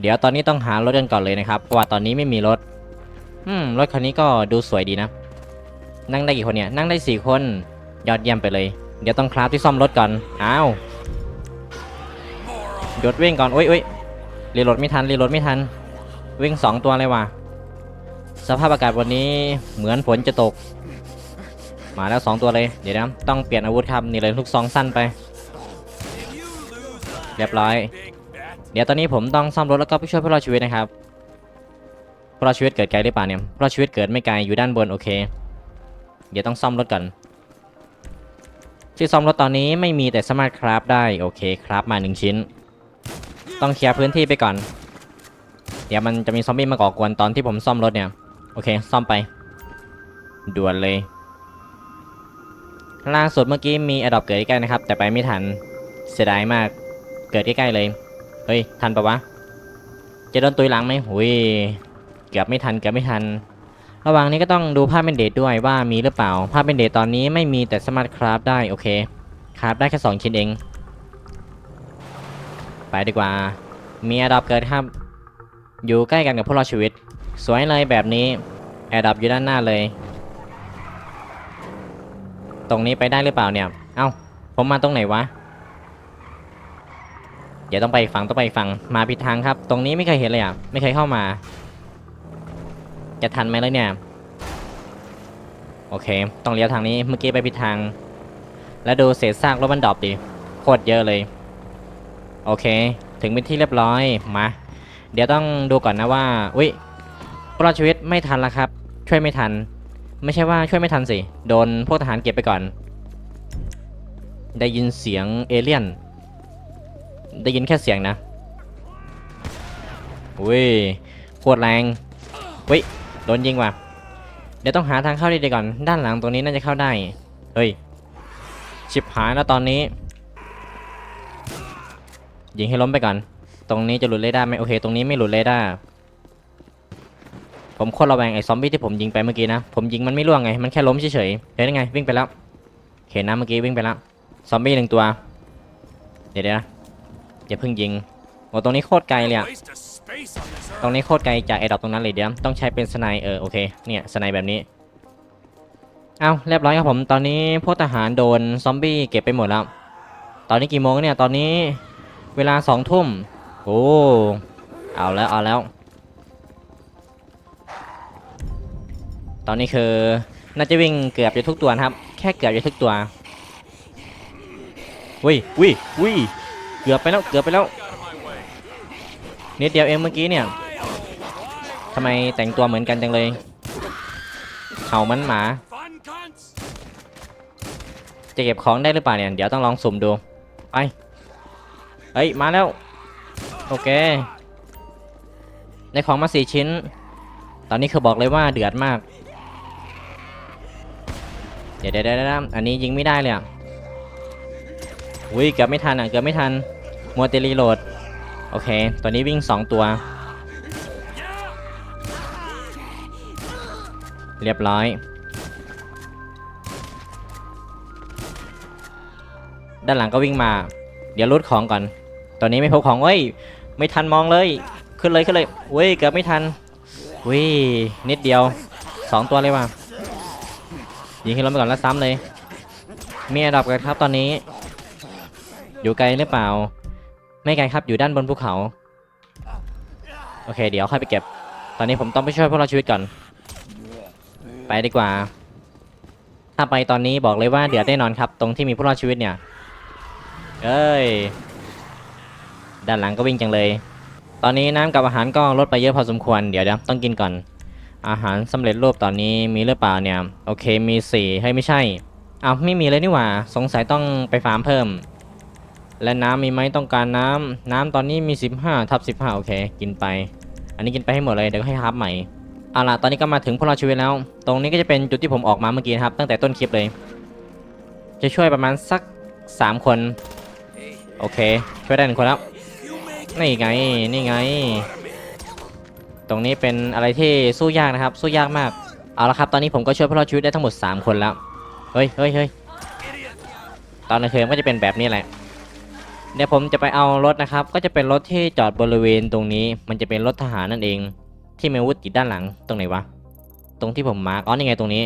เดี๋ยวตอนนี้ต้องหารถกันก่อนเลยนะครับ เพราะว่าตอนนี้ไม่มีรถ อืม รถคันนี้ก็ดูสวยดีนะ นั่งได้กี่คนเนี่ย นั่งได้สี่คน ยอดเยี่ยมไปเลย เดี๋ยวต้องคราฟที่ซ่อมรถก่อน อ้าว หยุดวิ่งก่อนโอ้ยโอ้ยรีโหลดไม่ทัน รีโหลดไม่ทันวิ่งสองตัวเลยว่ะ สภาพอากาศวันนี้เหมือนฝนจะตก มาแล้วสองตัวเลย เดี๋ยวนะ ต้องเปลี่ยนอาวุธครับ นี่เลยลูกซองสั้นไป เรียบร้อย เดี๋ยวตอนนี้ผมต้องซ่อมรถแล้วก็ไปช่วยผู้รอชีวิตนะครับผู้รอชีวิตเกิดไกลหรือเปล่าเนี่ยผู้รอชีวิตเกิดไม่ไกลอยู่ด้านบนโอเค เดี๋ยวต้องซ่อมรถก่อนที่ซ่อมรถตอนนี้ไม่มีแต่สามารถคราฟได้โอเคครับมาหนึ่งชิ้น ต้องเคลียร์พื้นที่ไปก่อน เดี๋ยวมันจะมีซอมบี้มาก่อกวนตอนที่ผมซ่อมรถเนี่ยโอเคซ่อมไปด่วนเลยล่าสุดเมื่อกี้มีอดอปเกิดใกล้นะครับ แต่ไปไม่ทันเสียดายมากเกิดใกล้ๆเลย เฮ้ย ทันปะวะ จะโดนตุยหลังไหมหุยเกือบไม่ทันเกือบไม่ทัน ระหว่างนี้ก็ต้องดูภาพเป็นเดทด้วยว่ามีหรือเปล่า ภาพเป็นเดทตอนนี้ไม่มีแต่สามารถคราฟได้โอเค คราฟได้แค่2ชิ้นเอง ไปดีกว่า มีแอร์ดับเกิดครับ อยู่ใกล้กันกับพวกเราชีวิต สวยเลยแบบนี้แอร์ดับอยู่ด้านหน้าเลย ตรงนี้ไปได้หรือเปล่าเนี่ย เอ้า ผมมาตรงไหนวะ เดี๋ยวต้องไปอีกฝั่งต้องไปอีกฝั่งมาผิดทางครับ ตรงนี้ไม่เคยเห็นเลยอะไม่เคยเข้ามา จะทันไหมเลยเนี่ย โอเค ต้องเลี้ยวทางนี้เมื่อกี้ไปผิดทาง แล้วดูเศษซากรถมันดรอปดิโคตรเยอะเลย โอเค ถึงเป็นที่เรียบร้อยมาเดี๋ยวต้องดูก่อนนะว่าอุ้ยพวกเราชีวิตไม่ทันแล้วครับ ช่วยไม่ทัน ไม่ใช่ว่าช่วยไม่ทันสิ โดนพวกทหารเก็บไปก่อน ได้ยินเสียงเอเลี่ยน ได้ยินแค่เสียงนะอุ้ยโคตรแรงเฮ้ยโดนยิงว่ะเดี๋ยวต้องหาทางเข้าดีๆก่อน ด้านหลังตรงนี้น่าจะเข้าได้ เฮ้ย ชิบหายแล้วตอนนี้ ยิงให้ล้มไปก่อน ตรงนี้จะหลุดเรดาร์ไหมโอเค ตรงนี้ไม่หลุดเรดาร์ ผมโคตรระแวงไอ้ซอมบี้ที่ผมยิงไปเมื่อกี้นะ ผมยิงมันไม่ร่วงไง มันแค่ล้มเฉยๆ เห็นได้ไง วิ่งไปแล้ว เห็นนะเมื่อกี้วิ่งไปแล้ว ซอมบี้หนึ่งตัว เดี๋ยวนะ อย่าเพิ่งยิงโอ้ตรงนี้โคตรไกลเลยอะตรงนี้โคตรไกลจากไอ้ดอกตรงนั้นเลยเดี๋ยวต้องใช้เป็นสไนเออโอเคเนี่ยสไนแบบนี้เอาเรียบร้อยครับผมตอนนี้พวกทหารโดนซอมบี้เก็บไปหมดแล้ว ตอนนี้กี่โมงเนี่ยตอนนี้เวลาสองทุ่มโอ้เอาแล้วเอาแล้ว ตอนนี้คือน่าจะวิ่งเกือบจะทุกตัวนะครับ แค่เกือบจะทุกตัววิวิวิ กือบไปแล้วเกือบไปแล้วนิดเดียวเองเมื่อกี้เนี่ยทำไมแต่งตัวเหมือนกันจังเลยเห่ามันหมาจะเก็บของได้หรือเปล่าเนี่ยเดี๋ยวต้องลองสุ่มดูไปเฮ้ยมาแล้วโอเคได้ของมาสี่ชิ้น ตอนนี้คือบอกเลยว่าเดือดมาก เดี๋ยวเดี๋ยวเดี๋ยวอันนี้ยิงไม่ได้เลยอะอุ้ยเกือบไม่ทันอะเกือบไม่ทัน มัวเตรีโหลด โอเคตอนนี้วิ่ง 2 ตัว เรียบร้อย ด้านหลังก็วิ่งมา เดี๋ยวรูดของก่อน ตอนนี้ไม่พบของเว้ย ไม่ทันมองเลย ขึ้นเลยขึ้นเลยเว้ย เกือบไม่ทันเว้ย นิดเดียวสองตัวเลยว่ะ ยิงขึ้นรถไปก่อนแล้วซ้ำเลย มีอันดับกันครับตอนนี้ อยู่ไกลหรือเปล่า ไม่ไกลครับอยู่ด้านบนภูเขา โอเค เดี๋ยวค่อยไปเก็บ ตอนนี้ผมต้องไปช่วยพวกเราชีวิตก่อน ไปดีกว่า ถ้าไปตอนนี้บอกเลยว่าเดี๋ยวได้นอนครับ ตรงที่มีผู้รอดชีวิตเนี่ยเอ้ย ด้านหลังก็วิ่งจังเลย ตอนนี้น้ำกับอาหารก็ลดไปเยอะพอสมควร เดี๋ยวเดี๋ยวต้องกินก่อน อาหารสำเร็จรูปตอนนี้มีหรือเปล่าเนี่ย โอเคมีสี่ให้ไม่ใช่อ้าวไม่มีเลยนี่หว่า สงสัยต้องไปฟาร์มเพิ่ม และน้ำมีไหมต้องการน้ำน้ำตอนนี้มี 15ทับ15 โอเค กินไป อันนี้กินไปให้หมดเลยเดี๋ยวให้ฮับใหม่เอาล่ะตอนนี้ก็มาถึงพวกเราชีวิตแล้ว ตรงนี้ก็จะเป็นจุดที่ผมออกมาเมื่อกี้ครับ ตั้งแต่ต้นคลิปเลย จะช่วยประมาณสัก 3 คน โอเค ช่วยได้หนึ่งคนแล้วนี่ไงนี่ไง ตรงนี้เป็นอะไรที่สู้ยากนะครับ สู้ยากมากเอาละครับตอนนี้ผมก็ช่วยพวกเราชีวิตได้ทั้งหมด 3 คนแล้วเฮ้ยเฮ้ยเฮ้ยตอนกลางคืนก็จะเป็นแบบนี้แหละ เดี๋ยวผมจะไปเอารถนะครับ ก็จะเป็นรถที่จอดบริเวณตรงนี้ มันจะเป็นรถทหารนั่นเอง ที่มีอาวุธติดด้านหลังตรงไหนวะ ตรงที่ผมมาร์กอ๋อนี่ไงตรงนี้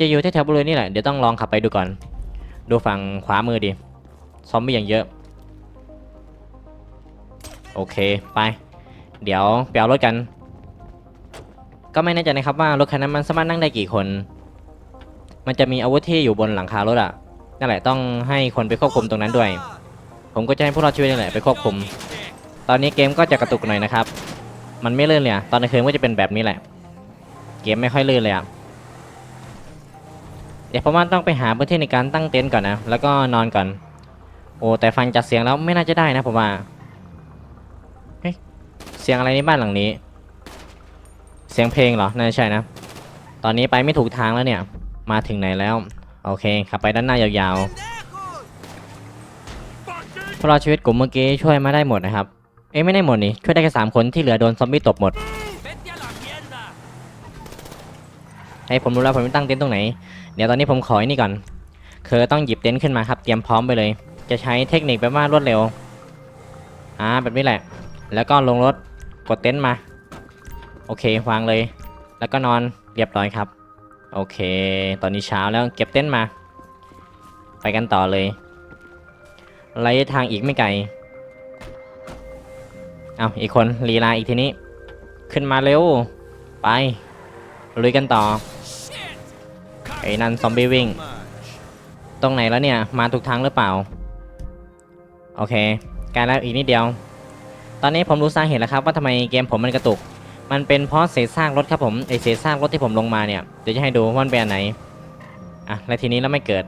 จะอยู่แถวๆบริเวณนี้แหละ เดี๋ยวต้องลองขับไปดูก่อน ดูฝั่งขวามือดิ ซอมบี้อย่างเยอะ โอเค ไป เดี๋ยวไปเอารถกัน ก็ไม่แน่ใจนะครับว่ารถคันนั้นมันสามารถนั่งได้กี่คน มันจะมีอาวุธที่อยู่บนหลังคารถอะนั่นแหละต้องให้คนไปควบคุมตรงนั้นด้วย ผมก็จะให้พวกเราช่วยนี่แหละไปควบคุม ตอนนี้เกมก็จะกระตุกหน่อยนะครับ มันไม่ลื่นเลยอะตอนกลางคืนก็จะเป็นแบบนี้แหละ เกมไม่ค่อยลื่นเลยอะเดี๋ยวผมว่าต้องไปหาพื้นที่ในการตั้งเต็นท์ก่อนนะ แล้วก็นอนก่อน โอ้แต่ฟังจากเสียงแล้วไม่น่าจะได้นะผมว่า เฮ้ย เสียงอะไรในบ้านหลังนี้ เสียงเพลงเหรอ น่าจะใช่นะ ตอนนี้ไปไม่ถูกทางแล้วเนี่ย มาถึงไหนแล้ว โอเค ขับไปด้านหน้ายาวๆ พวกเราชีวิตกลุ่มเมื่อกี้ช่วยมาได้หมดนะครับ เอ้ไม่ได้หมดนี่ช่วยได้แค่สามคนที่เหลือโดนซอมบี้ตบหมด Vete a la mierda. ให้ผมรู้แล้วผมตั้งเต็นท์ตรงไหน เดี๋ยวตอนนี้ผมขอไอ้นี่ก่อน คือต้องหยิบเต็นท์ขึ้นมาครับ เตรียมพร้อมไปเลย จะใช้เทคนิคแบบว่ารวดเร็ว อ่าแบบนี้แหละ แล้วก็ลงรถกดเต็นท์มา โอเควางเลย แล้วก็นอนเรียบร้อยครับ โอเค ตอนนี้เช้าแล้วเก็บเต็นท์มา ไปกันต่อเลย ระยะทางอีกไม่ไกล เอาอีกคนลีลาอีกทีนี้ ขึ้นมาเร็ว ไป ลุยกันต่อ ไอ้นั่นซอมบี้วิ่ง ตรงไหนแล้วเนี่ย มาถูกทางหรือเปล่า โอเคใกล้แล้วอีกนิดเดียว ตอนนี้ผมรู้สาเหตุแล้วครับว่าทำไมเกมผมมันกระตุก มันเป็นเพราะเศษซากรถครับผม ไอเศษซากรถที่ผมลงมาเนี่ย เดี๋ยวจะให้ดูว่ามันเป็นอันไหน อะ แล้วทีนี้แล้วไม่เกิด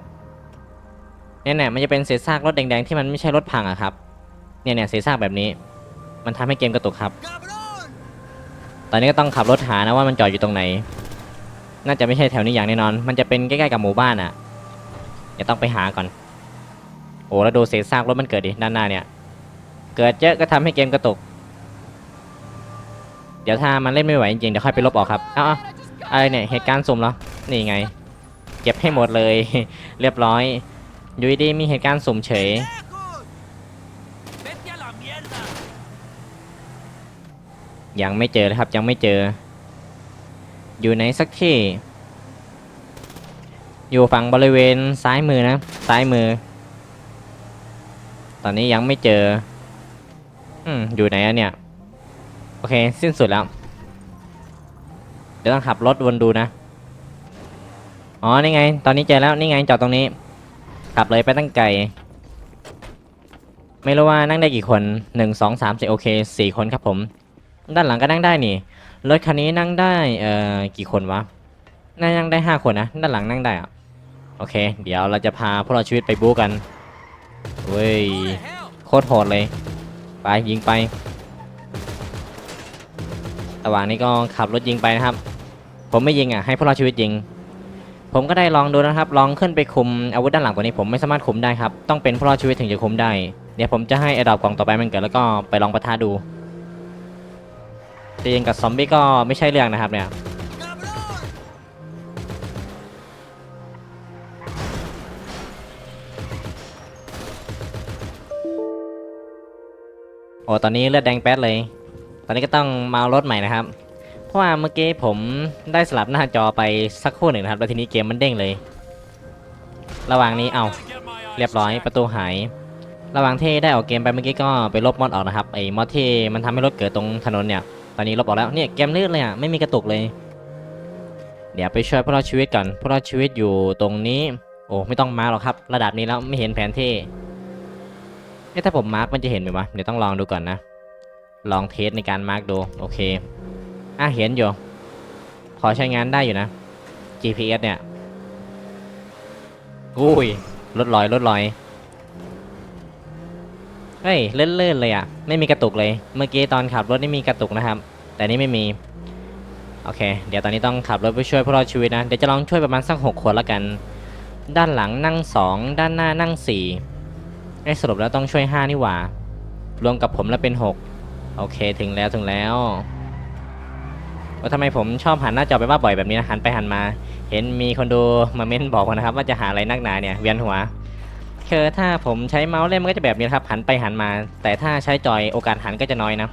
เนี่ยเนี่ยมันจะเป็นเศษซากรถแดงๆที่มันไม่ใช่รถพังอะครับ เนี่ยเนี่ยเศษซากแบบนี้ มันทำให้เกมกระตุกครับ ตอนนี้ก็ต้องขับรถหานะว่ามันจอดอยู่ตรงไหน น่าจะไม่ใช่แถวนี้อย่างแน่นอน มันจะเป็นใกล้ๆกับหมู่บ้านอะเดี๋ยวต้องไปหาก่อน โอ้แล้วดูเศษซากรถมันเกิดดิด้านหน้าเนี่ย เกิดเยอะก็ทำให้เกมกระตุก เดี๋ยวถ้ามันเล่นไม่ไหวจริงๆเดี๋ยวค่อยไปลบออกครับเอ้าเอาอะไรเนี่ยเหตุการณ์สุ่มเหรอ นี่ไง เก็บให้หมดเลย เรียบร้อย อยู่ดีๆมีเหตุการณ์สุ่มเฉย Vete a la mierda. ยังไม่เจอเลยครับยังไม่เจอ อยู่ไหนสักที่ อยู่ฝั่งบริเวณซ้ายมือนะ ซ้ายมือ ตอนนี้ยังไม่เจอ อืมอยู่ไหนอะเนี่ย โอเค สิ้นสุดแล้ว เดี๋ยวต้องขับรถวนดูนะ อ๋อ นี่ไง ตอนนี้เจอแล้ว นี่ไงจอดตรงนี้ ขับเลยไปตั้งไกล ไม่รู้ว่านั่งได้กี่คนหนึ่งสองสามสี่โอเคสี่คนครับผม ด้านหลังก็นั่งได้นี่ รถคันนี้นั่งได้เอ่อกี่คนวะน่านั่งได้ห้าคนนะ ด้านหลังนั่งได้อะโอเค เดี๋ยวเราจะพาพวกเราชีวิตไปบู๊กันเว้ยโคตรโหดเลย ไปยิงไประหว่างนี้ก็ขับรถยิงไปนะครับ ผมไม่ยิงอะให้พวกเราชีวิตยิง ผมก็ได้ลองดูนะครับ ลองขึ้นไปคุมอาวุธด้านหลังตัวนี้ผมไม่สามารถคุมได้ครับ ต้องเป็นพวกเราชีวิตถึงจะคุมได้ เดี๋ยวผมจะให้ไอ้ดอกกล่องต่อไปมันเกิดแล้วก็ไปลองปะทะดูจะยิงกับซอมบี้ก็ไม่ใช่เรื่องนะครับเนี่ยโอ้ตอนนี้เลือดแดงแป๊ดเลย ตอนนี้ก็ต้องมารถใหม่นะครับ ราะว่าเมื่อกี้ผมได้สลับหน้าจอไปสักครู่หนึ่งนะครับแล้วทีนี้เกมมันเด้งเลย ระหว่างนี้เอาเรียบร้อยประตูหาย ระหว่างที่ได้ออกเกมไปเมื่อกี้ก็ไปลบมอดออกนะครับไอ้มอดที่มันทำให้รถเกิดตรงถนนเนี่ย ตอนนี้ลบออกแล้วเนี่ยเกมลื่นเลยอะไม่มีกระตุกเลย เดี๋ยวไปช่วยพวกเราชีวิตก่อนพวกเราชีวิตอยู่ตรงนี้ โอ้ไม่ต้องมาหรอกครับ ระดับนี้แล้วไม่เห็นแผนที่เอ๊ะถ้าผมมาร์กมันจะเห็นไหมวะเดี๋ยวต้องลองดูก่อนนะ ลองเทสในการมาร์กดูโอเค อะเห็นอยู่พอใช้งานได้อยู่นะ GPS เนี่ยอุ้ยรถลอยรถลอย เฮ้ยเลื่อนๆเลยอะ ไม่มีกระตุกเลย เมื่อกี้ตอนขับรถนี่มีกระตุกนะครับ แต่นี่ไม่มี โอเค เดี๋ยวตอนนี้ต้องขับรถไปช่วยพวกเราชีวิตนะ เดี๋ยวจะลองช่วยประมาณสักหกคนละกัน ด้านหลังนั่งสอง ด้านหน้านั่งสี่ไอ้สรุปแล้วต้องช่วยห้านี่หว่า รวมกับผมแล้วเป็นหกโอเคถึงแล้วถึงแล้ว ว่าทำไมผมชอบหันหน้าจอไปว่าบ่อยแบบนี้นะหันไปหันมา เห็นมีคนดูมาเม้นบอกมนะครับ ว่าจะหาอะไรนักหนาเนี่ยเวียนหัวคือถ้าผมใช้เมาส์เล่นมันก็จะแบบนี้ครับหันไปหันมา แต่ถ้าใช้จอยโอกาสหันก็จะน้อยนะ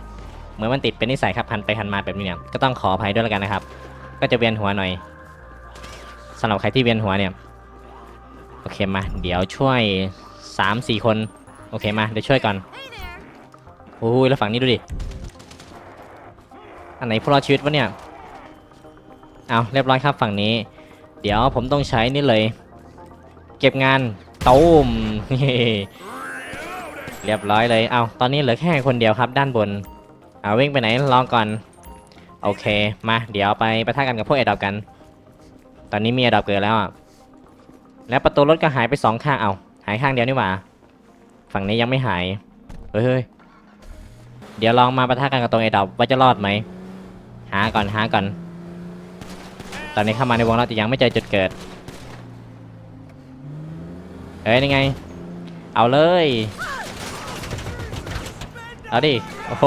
เหมือนมันติดเป็นนิสัยครับหันไปหันมาแบบนี้เนี่ยก็ต้องขออภัยด้วยแล้วกันนะครับ ก็จะเวียนหัวหน่อยสำหรับใครที่เวียนหัวเนี่ยโอเคมา เดี๋ยวช่วยสามสี่คนโอเคมาเดี๋ยวช่วยก่อนโอ้ยแล้วฝั่งนี้ดูดิ อันไหนผู้รอดชีวิตวะเนี่ย เอาเรียบร้อยครับฝั่งนี้ เดี๋ยวผมต้องใช้นี่เลย เก็บงานตูมเรียบร้อยเลย เอาตอนนี้เหลือแค่คนเดียวครับ ด้านบน เอาวิ่งไปไหนลองก่อน โอเค มาเดี๋ยวไปประทะกันกับพวกเอดอบกัน ตอนนี้มีเอดอบเกิดแล้วอะ แล้วประตูรถก็หายไปสองข้าง เอาหายข้างเดียวนี่หว่า ฝั่งนี้ยังไม่หาย เฮ้ยเฮ้ยเดี๋ยวลองมาประทะกันกับตรงเอดอบว่าจะรอดไหม หาก่อนหาก่อน ตอนนี้เข้ามาในวงเราแต่ยังไม่เจอจุดเกิด เอ้ยนี่ไง เอาเลย เอาดิ โอ้โห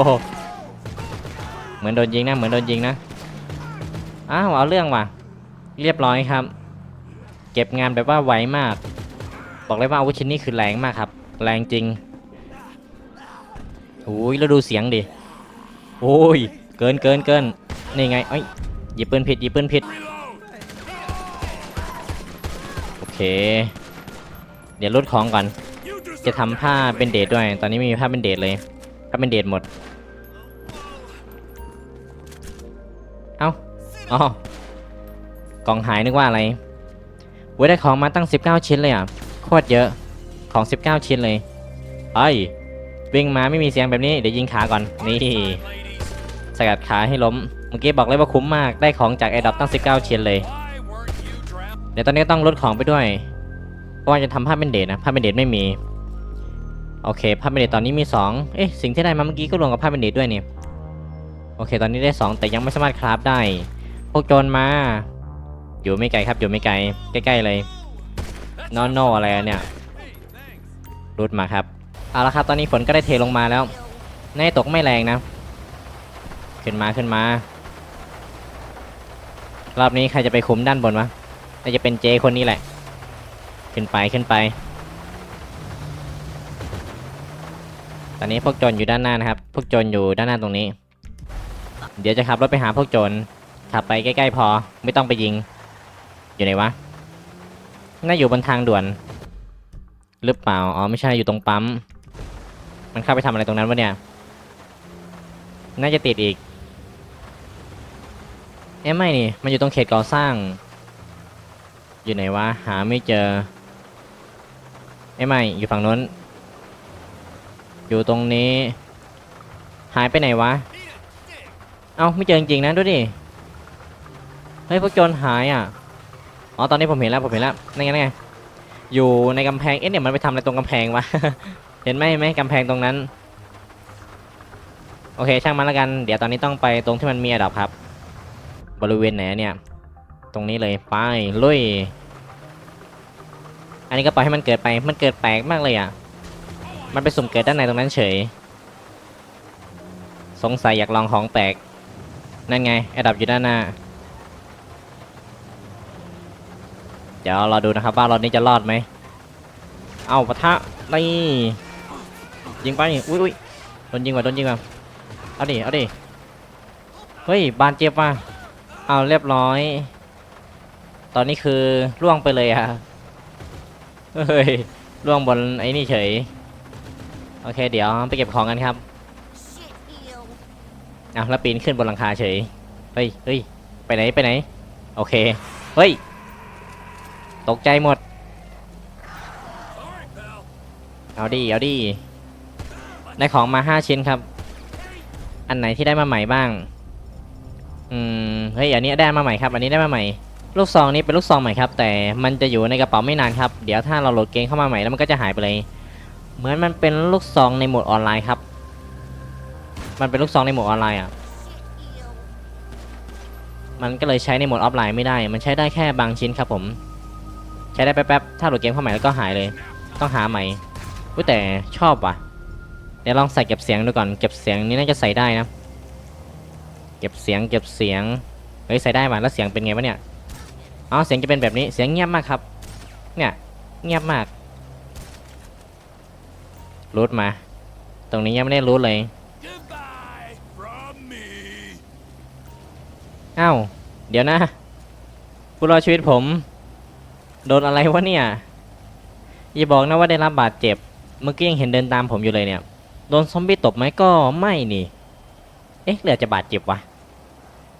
เหมือนโดนยิงนะ เหมือนโดนยิงนะ อ้าว เอาเรื่องว่ะ เรียบร้อยครับ เก็บงานแบบว่าไวมาก บอกเลยว่าอาวุธชิ้นนี้คือแรงมากครับ แรงจริงโอ้ยแล้วดูเสียงดิ โอ้ย เกินเกินเกิน นี่ไงเอ้ยหยิบปืนผิดหยิบปืนผิด โอเค เดี๋ยวลดของก่อน จะทำผ้าเป็นเดทด้วย ตอนนี้ไม่มีผ้าเป็นเดทเลยผ้าเป็นเดทหมด เอ้าอ๋อกล่องหายนึกว่าอะไรเว้ยได้ของมาตั้ง 19 ชิ้นเลยอะ โคตรเยอะ ของ 19 ชิ้นเลยไอ้ยวิ่งมาไม่มีเสียงแบบนี้ เดี๋ยวยิงขาก่อน นี่ สกัดขาให้ล้ม เมื่อกี้บอกเลยว่าคุ้มมากได้ของจากไอ้ดอปตั้ง 19ชิ้นเลย เดี๋ยวตอนนี้ต้องลดของไปด้วย เพราะว่าจะทำผ้าเป็นเดทนะผ้าเป็นเดทไม่มี โอเคผ้าเป็นเดทตอนนี้มี 2 เอ๊ะสิ่งที่ได้มาเมื่อกี้ก็รวมกับผ้าเป็นเดทด้วยนี่โอเค ตอนนี้ได้ 2 แต่ยังไม่สามารถคราฟได้ พวกโจรมา อยู่ไม่ไกลครับอยู่ไม่ไกลใกล้ๆเลยนอนโนอะไรเนี่ยรุดมาครับเอาละครับตอนนี้ฝนก็ได้เทลงมาแล้วในตกไม่แรงนะ ขึ้นมาขึ้นมา รอบนี้ใครจะไปคุมด้านบนวะน่าจะเป็นเจคนนี้แหละ ขึ้นไปขึ้นไป ตอนนี้พวกโจรอยู่ด้านหน้านะครับ พวกโจรอยู่ด้านหน้าตรงนี้ เดี๋ยวจะขับรถไปหาพวกโจร ขับไปใกล้ๆพอ ไม่ต้องไปยิง อยู่ไหนวะ น่าอยู่บนทางด่วน หรือเปล่า อ๋อไม่ใช่ อยู่ตรงปั๊ม มันเข้าไปทำอะไรตรงนั้นวะเนี่ย น่าจะติดอีก อ๊ะไม่นี่ มันอยู่ตรงเขตก่อสร้าง อยู่ไหนวะ หาไม่เจอ เอ๊ะไม่ อยู่ฝั่งนู้น อยู่ตรงนี้ หายไปไหนวะ เอ้าไม่เจอจริงๆนะดูดิ เฮ้ยพวกโจรหายอะ อ๋อตอนนี้ผมเห็นแล้วผมเห็นแล้วนั่นไงนั่นไง อยู่ในกำแพง เอ๊ะเนี่ยมันไปทำอะไรตรงกำแพงวะ เห็นไหมเห็นไหมกำแพงตรงนั้น โอเคช่างมันแล้วกัน เดี๋ยวตอนนี้ต้องไปตรงที่มันมีอะดับครับ บริเวณไหนเนี่ย ตรงนี้เลยไปลุย อันนี้ก็ปล่อยให้มันเกิดไป มันเกิดแปลกมากเลยอะ มันไปสุ่มเกิดด้านในตรงนั้นเฉย สงสัยอยากลองของแปลก นั่นไงแอดับอยู่ด้านหน้า เดี๋ยวเราดูนะครับว่ารอบนี้จะรอดไหม เอาปะทะนี่ยิงไปอุ้ยอุ้ยโดนยิงว่ะโดนยิงว่ะเอาดิ เอาดิ เฮ้ย บานเจ็บว่ะ เอาเรียบร้อย ตอนนี้คือล่วงไปเลยอะเฮ้ยล่วงบนไอ้นี่เฉย โอเค เดี๋ยวไปเก็บของกันครับอ้าวแล้วปีนขึ้นบนหลังคาเฉย เฮ้ยเฮ้ยไปไหนไปไหน โอเค เฮ้ย ตกใจหมด เอาดิ เอาดิ ได้ของมาห้าชิ้นครับ อันไหนที่ได้มาใหม่บ้าง อืมเฮ้ยอันนี้ได้มาใหม่ครับ อันนี้ได้มาใหม่ ลูกซองนี้เป็นลูกซองใหม่ครับ แต่มันจะอยู่ในกระเป๋าไม่นานครับ เดี๋ยวถ้าเราโหลดเกมเข้ามาใหม่แล้วมันก็จะหายไปเลย เหมือนมันเป็นลูกซองในโหมดออนไลน์ครับ มันเป็นลูกซองในโหมดออนไลน์อะ มันก็เลยใช้ในโหมดออฟไลน์ไม่ได้ มันใช้ได้แค่บางชิ้นครับผม ใช้ได้แป๊บๆ ถ้าโหลดเกมเข้าใหม่แล้วก็หายเลย ต้องหาใหม่แต่ชอบว่ะ เดี๋ยวลองใส่เก็บเสียงดูก่อน เก็บเสียงนี้น่าจะใส่ได้นะ เก็บเสียงเก็บเสียง เฮ้ยใส่ได้ว่ะแล้วเสียงเป็นไงวะเนี่ยอ๋อเสียงจะเป็นแบบนี้เสียงเงียบมากครับ เนี่ยเงียบมากรูทมา ตรงนี้ยังไม่ได้รูทเลย Goodbye from me. อ้าวเดี๋ยวนะผู้รอดชีวิตผม โดนอะไรวะเนี่ยอย่าบอกนะว่าได้รับบาดเจ็บ เมื่อกี้ยังเห็นเดินตามผมอยู่เลยเนี่ย โดนซอมบี้ตบไหมก็ไม่นี่ เอ๊ะเหลือจะบาดเจ็บวะ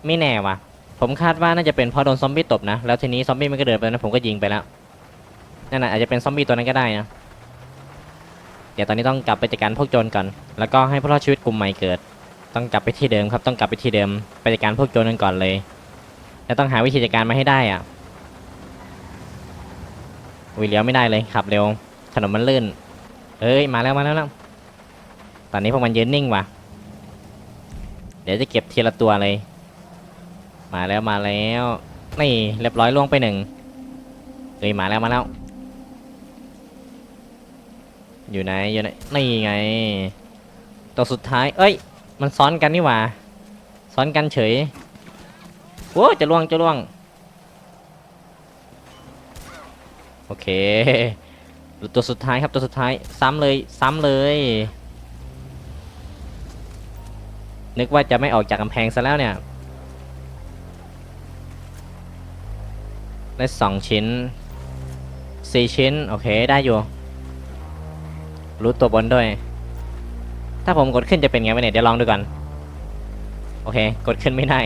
ไม่แน่วะผมคาดว่าน่าจะเป็นเพราะโดนซอมบี้ตบนะแล้วทีนี้ซอมบี้มันก็เดินไปนะผมก็ยิงไปแล้วนั่นน่ะอาจจะเป็นซอมบี้ตัวนั้นก็ได้นะเดี๋ยวตอนนี้ต้องกลับไปจัดการพวกโจรก่อน แล้วก็ให้ผู้รอดชีวิตกลุ่มใหม่เกิด ต้องกลับไปที่เดิมครับ ต้องกลับไปที่เดิม ไปจัดการพวกโจรกันก่อนเลย แล้วต้องหาวิธีจัดการมาให้ได้อะวิเลี้ยวไม่ได้เลยขับเร็ว ถนนมันลื่น เอ้ย มาแล้วมาแล้ว ตอนนี้พวกมันยืนนิ่งว่ะ ดี๋ยวจะเก็บทีละตัวเลย มาแล้วมาแล้วนี่เรียบร้อยล่วงไปหนึ่งเอ้ยมาแล้วมาแล้ว อยู่ไหนอยู่ไหนนี่ไง ตัวสุดท้าย เอ้ย มันซ้อนกันนี่หว่า ซ้อนกันเฉยโอ้จะล่วงจะล่วง โอเคตัวสุดท้ายครับตัวสุดท้าย ซ้ำเลยซ้ำเลย นึกว่าจะไม่ออกจากกำแพงซะแล้วเนี่ย ได้สองชิ้นสี่ชิ้น โอเค ได้อยู่ รู้ตัวบนด้วย ถ้าผมกดขึ้นจะเป็นไงวะเนี่ย เดี๋ยวลองดูก่อน โอเค กดขึ้นไม่ได้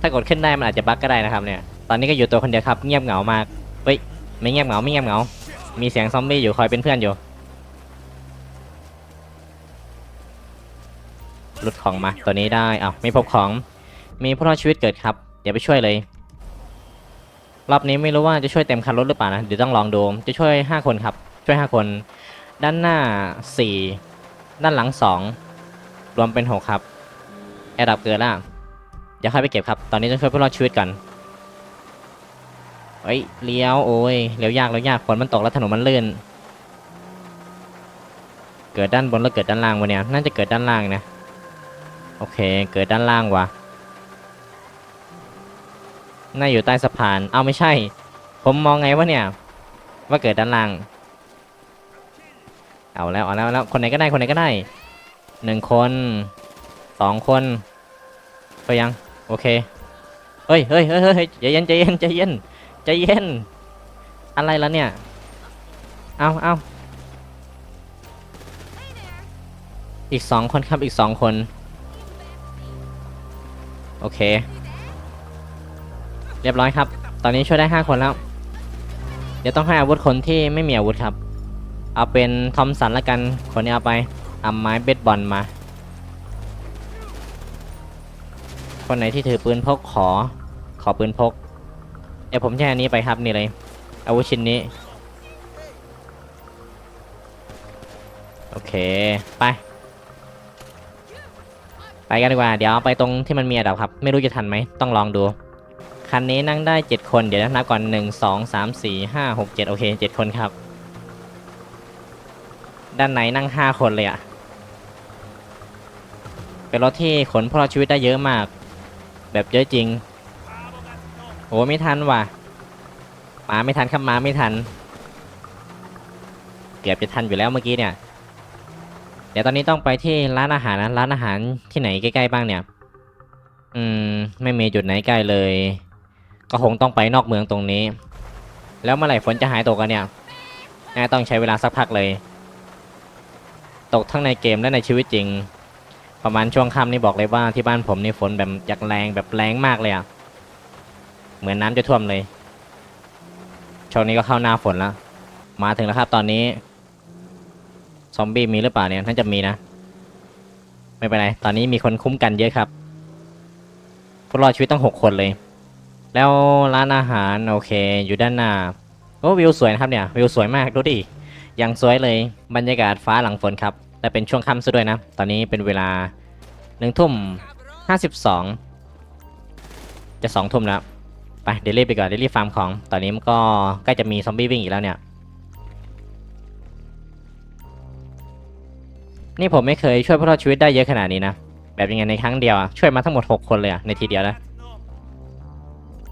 ถ้ากดขึ้นได้มันอาจจะบั๊กก็ได้นะครับเนี่ย ตอนนี้ก็อยู่ตัวคนเดียวครับ เงียบเหงามาก เฮ้ย ไม่เงียบเหงา ไม่เงียบเหงา มีเสียงซอมบี้อยู่คอยเป็นเพื่อนอยู่ ลดของมาตัวนี้ได้อ้าวไม่พบของ มีผู้รอดชีวิตเกิดครับ เดี๋ยวไปช่วยเลย รอบนี้ไม่รู้ว่าจะช่วยเต็มคันรถหรือเปล่านะเดี๋ยวต้องลองดูจะช่วย 5 คนครับ ช่วย 5 คน ด้านหน้า 4 ด้านหลัง 2 รวมเป็น 6 ครับแอร์ดับเกิดล้วเดี๋ยวค่อยไปเก็บครับ ตอนนี้ต้องช่วยผู้รอดชีวิตก่อนเฮ้ยเลี้ยวโอ้ยเลี้ยวยากเลี้ยวยากฝนมันตกแล้วถนนมันลื่นเกิดด้านบนแล้วเกิดด้านล่างวะเนี่ยน่าจะเกิดด้านล่างนะ โอเค เกิดด้านล่างวะน่าอยู่ใต้สะพาน เอาไม่ใช่ ผมมองไงวะเนี่ย ว่าเกิดด้านล่าง เอาแล้วเอาแล้วแล้ว คนไหนก็ได้ คนไหนก็ได้ หนึ่งคน สองคนไปยัง โอเค เฮ้ยเฮ้ยเฮ้ยเฮ้ยใจเย็นใจเย็นใจเย็นใจเย็น อะไรแล้วเนี่ย เอาเอาอีกสองคนครับ อีกสองคน โอเค เรียบร้อยครับ ตอนนี้ช่วยได้ห้าคนแล้ว เดี๋ยวต้องให้อาวุธคนที่ไม่มีอาวุธครับ เอาเป็นทอมสันละกัน คนนี้เอาไปเอาไม้เบสบอลมา คนไหนที่ถือปืนพกขอ ขอปืนพก เดี๋ยวผมแช่อันนี้ไปครับนี่เลย อาวุธชิ้นนี้ โอเค ไป ไปกันดีกว่า เดี๋ยวไปตรงที่มันมีอันดับครับ ไม่รู้จะทันไหม ต้องลองดู คันนี้นั่งได้ 7 คน เดี๋ยวนับก่อน 1 2 3 4 5 6 7 โอเค 7 คนครับ ด้านในนั่ง 5 คนเลยอะเป็นรถที่ขนพวกเราชีวิตได้เยอะมาก แบบเยอะจริง โอ้ไม่ทันว่ะ มาไม่ทันครับมาไม่ทัน เกือบจะทันอยู่แล้วเมื่อกี้เนี่ย ดี๋ยวตอนนี้ต้องไปที่ร้านอาหารนะร้านอาหารที่ไหนใกล้ๆบ้างเนี่ย อืม ไม่มีจุดไหนใกล้เลย ก็คงต้องไปนอกเมืองตรงนี้ แล้วเมื่อไหร่ฝนจะหายตกกันเนี่ยน่าต้องใช้เวลาสักพักเลย ตกทั้งในเกมและในชีวิตจริง ประมาณช่วงค่ำนี่บอกเลยว่าที่บ้านผมนี่ฝนแบบอยากแรงแบบแรงมากเลยอะเหมือนน้ำจะท่วมเลยช่วงนี้ก็เข้าหน้าฝนแล้ว มาถึงแล้วครับตอนนี้ ซอมบี้มีหรือเปล่าเนี่ยน่าจะมีนะ ไม่เป็นไร ตอนนี้มีคนคุ้มกันเยอะครับผู้รอดชีวิตต้องหกคนเลย แล้วร้านอาหารโอเค อยู่ด้านหน้าโอ้วิวสวยนะครับเนี่ยวิวสวยมากดูดิยังสวยเลยบรรยากาศฟ้าหลังฝนครับและเป็นช่วงค่ำซะด้วยนะ ตอนนี้เป็นเวลาหนึ่งทุ่มห้าสิบสองจะสองทุ่มแล้ว ไปเดลี่ไปก่อนเดลี่ฟาร์มของ ตอนนี้มันก็ใกล้จะมีซอมบี้วิ่งอีกแล้วเนี่ย นี่ผมไม่เคยช่วยผู้รอดชีวิตได้เยอะขนาดนี้นะ แบบยังไงในครั้งเดียวอะช่วยมาทั้งหมด 6 คนเลยอะในทีเดียวนะ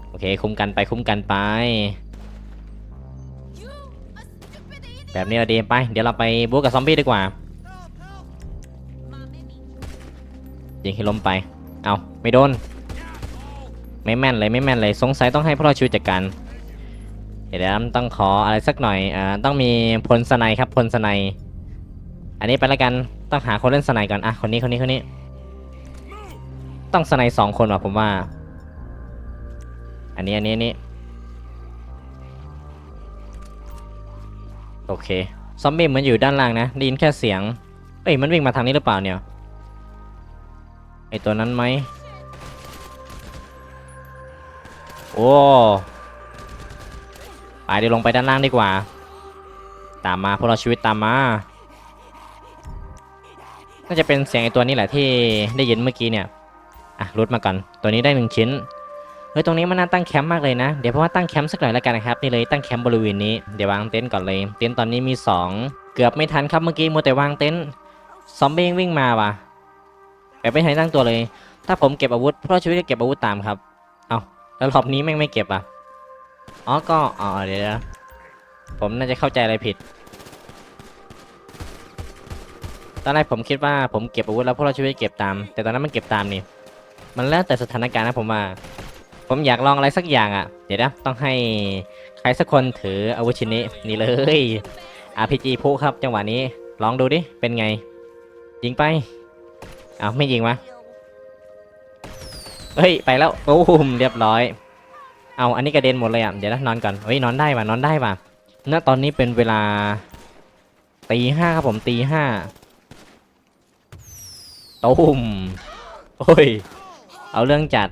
โอเค คุ้มกันไปคุ้มกันไป แบบนี้เราดีไป เดี๋ยวเราไปบู๊กับซอมบี้ดีกว่ายิงให้ล้มไป เอาไม่โดน ไม่แม่นเลยไม่แม่นเลยสงสัยต้องให้พวกเราช่วยจัดการเดี๋ยวต้องขออะไรสักหน่อยอ่าต้องมีพลสไนครับพลสไนอันนี้ไปแล้วกัน ต้องหาคนเล่นสไนก่อนอะคนนี้คนนี้คนนี้ ต้องสไนสองคนว่ะผมว่า อันนี้อันนี้อันนี้โอเคซอมบี้เหมือนอยู่ด้านล่างนะได้ยินแค่เสียง เอ้ยมันวิ่งมาทางนี้หรือเปล่าเนี่ยไอตัวนั้นไหมโอ้ไปเดี๋ยวลงไปด้านล่างดีกว่า ตามมาพวกเราชีวิตตามมา น่าจะเป็นเสียงไอตัวนี้แหละที่ได้ยินเมื่อกี้เนี่ย อะรุดมาก่อน ตัวนี้ได้หนึ่งชิ้น เฮ้ยตรงนี้มันน่าตั้งแคมป์มากเลยนะ เดี๋ยวเพราะว่าตั้งแคมป์สักหน่อยแล้วกันนะครับนี่เลยตั้งแคมป์บริเวณนี้ เดี๋ยววางเต็นท์ก่อนเลย เต็นท์ตอนนี้มี 2 เกือบไม่ทันครับเมื่อกี้มัวแต่วางเต็นท์ ซอมบี้วิ่งมาว่ะแบบไม่ทันตั้งตัวเลย ถ้าผมเก็บอาวุธเพราะชีวิตก็เก็บอาวุธตามครับ เอาแล้วรอบนี้แม่งไม่เก็บอะ อ๋อ ก็ อ๋อ เดี๋ยวนะผมน่าจะเข้าใจอะไรผิด ต อนแรกผมคิดว่าผมเก็บอาวุธแล้วพวกเราชีวิตเก็บตาม แต่ตอนนั้นมันเก็บตามนี่ มันแล้วแต่สถานการณ์นะผมว่า ผมอยากลองอะไรสักอย่างอะ เดี๋ยวนะต้องให้ใครสักคนถืออาวุธชิ้นนี้นี่เลย RPG พุครับจังหวะนี้ ลองดูดิ เป็นไง ยิงไป เอาไม่ยิงวะ เฮ้ย ไปแล้วโอ้โหเรียบร้อย เอาอันนี้กระเด็นหมดเลยอะ เดี๋ยวนะนอนก่อน เฮ้ยนอนได้ว่ะนอนได้ว่ะณตอนนี้เป็นเวลาตีห้าครับผมตีห้า ตุ้มโอ้ย เอาเรื่องจัด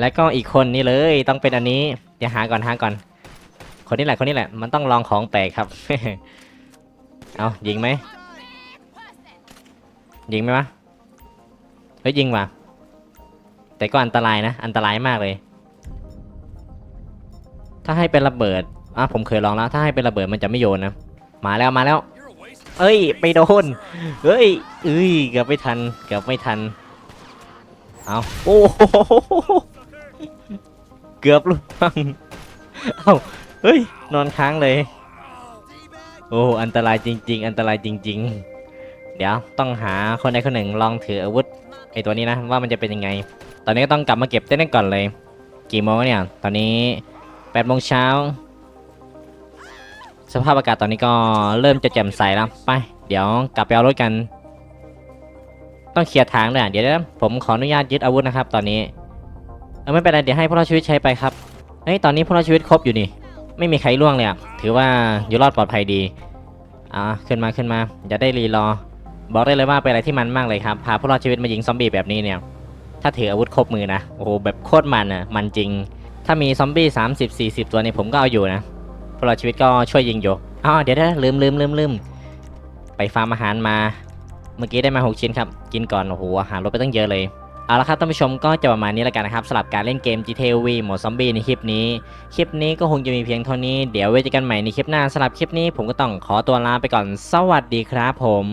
แล้วก็อีกคนนี่เลยต้องเป็นอันนี้ เดี๋ยวหาก่อนหาก่อน คนนี้แหละคนนี้แหละ มันต้องลองของแปลกครับ เอายิงไหมยิงไหมวะเฮ้ยยิงว่ะแต่ก็อันตรายนะ อันตรายมากเลย ถ้าให้เป็นระเบิดอะผมเคยลองแล้ว ถ้าให้เป็นระเบิดมันจะไม่โยนนะ มาแล้วมาแล้ว เอ้ยไปโดนเฮ้ยเอ้ยเกือบไม่ทันเกือบไม่ทันเอาโอ้โหเกือบล่วงเอาเฮ้ยนอนค้างเลย โอ้อันตรายจริง ๆ อันตรายจริง ๆ เดี๋ยวต้องหาคนใดคนหนึ่งลองถืออาวุธไอตัวนี้นะว่ามันจะเป็นยังไง ตอนนี้ก็ต้องกลับมาเก็บเต้นก่อนเลย กี่โมงเนี่ย ตอนนี้8โมงเช้า สภาพอากาศตอนนี้ก็เริ่มจะแจ่มใสแล้วไป เดี๋ยวกลับไปเอารถกัน ต้องเคลียร์ทางเลยอะเดี๋ยวนะผมขออนุญาตยึดอาวุธนะครับ ตอนนี้เออไม่เป็นไรเดี๋ยวให้พวกเราชีวิตใช้ไปครับเฮ้ยตอนนี้พวกเราชีวิตครบอยู่นี่ ไม่มีใครล่วงเลยอะถือว่าอยู่รอดปลอดภัยดีอ่าขึ้นมาขึ้นมาอย่าได้รีรอ บอกได้เลยว่าเป็นอะไรที่มันมากเลยครับพาพวกเราชีวิตมายิงซอมบี้แบบนี้เนี่ย ถ้าถืออาวุธครบมือนะโอ้โหแบบโคตรมันอะมันจริง ถ้ามีซอมบี้30 40 ตัวนี่ผมก็เอาอยู่นะ พวกเราชีวิตก็ช่วยยิงอยู่อ๋อเดี๋ยวนะลืมลืมลืมลืมไปฟาร์มอาหารมา เมื่อกี้ได้มา 6 ชิ้นครับ กินก่อน โอ้โห อาหารลดไปตั้งเยอะเลย เอาละครับท่านผู้ชมก็จะประมาณนี้แล้วกันนะครับสำหรับการเล่นเกม GTA V โหมดซอมบี้ในคลิปนี้ คลิปนี้ก็คงจะมีเพียงเท่านี้ เดี๋ยวไว้เจอกันใหม่ในคลิปหน้าสำหรับคลิปนี้ผมก็ต้องขอตัวลาไปก่อน สวัสดีครับผม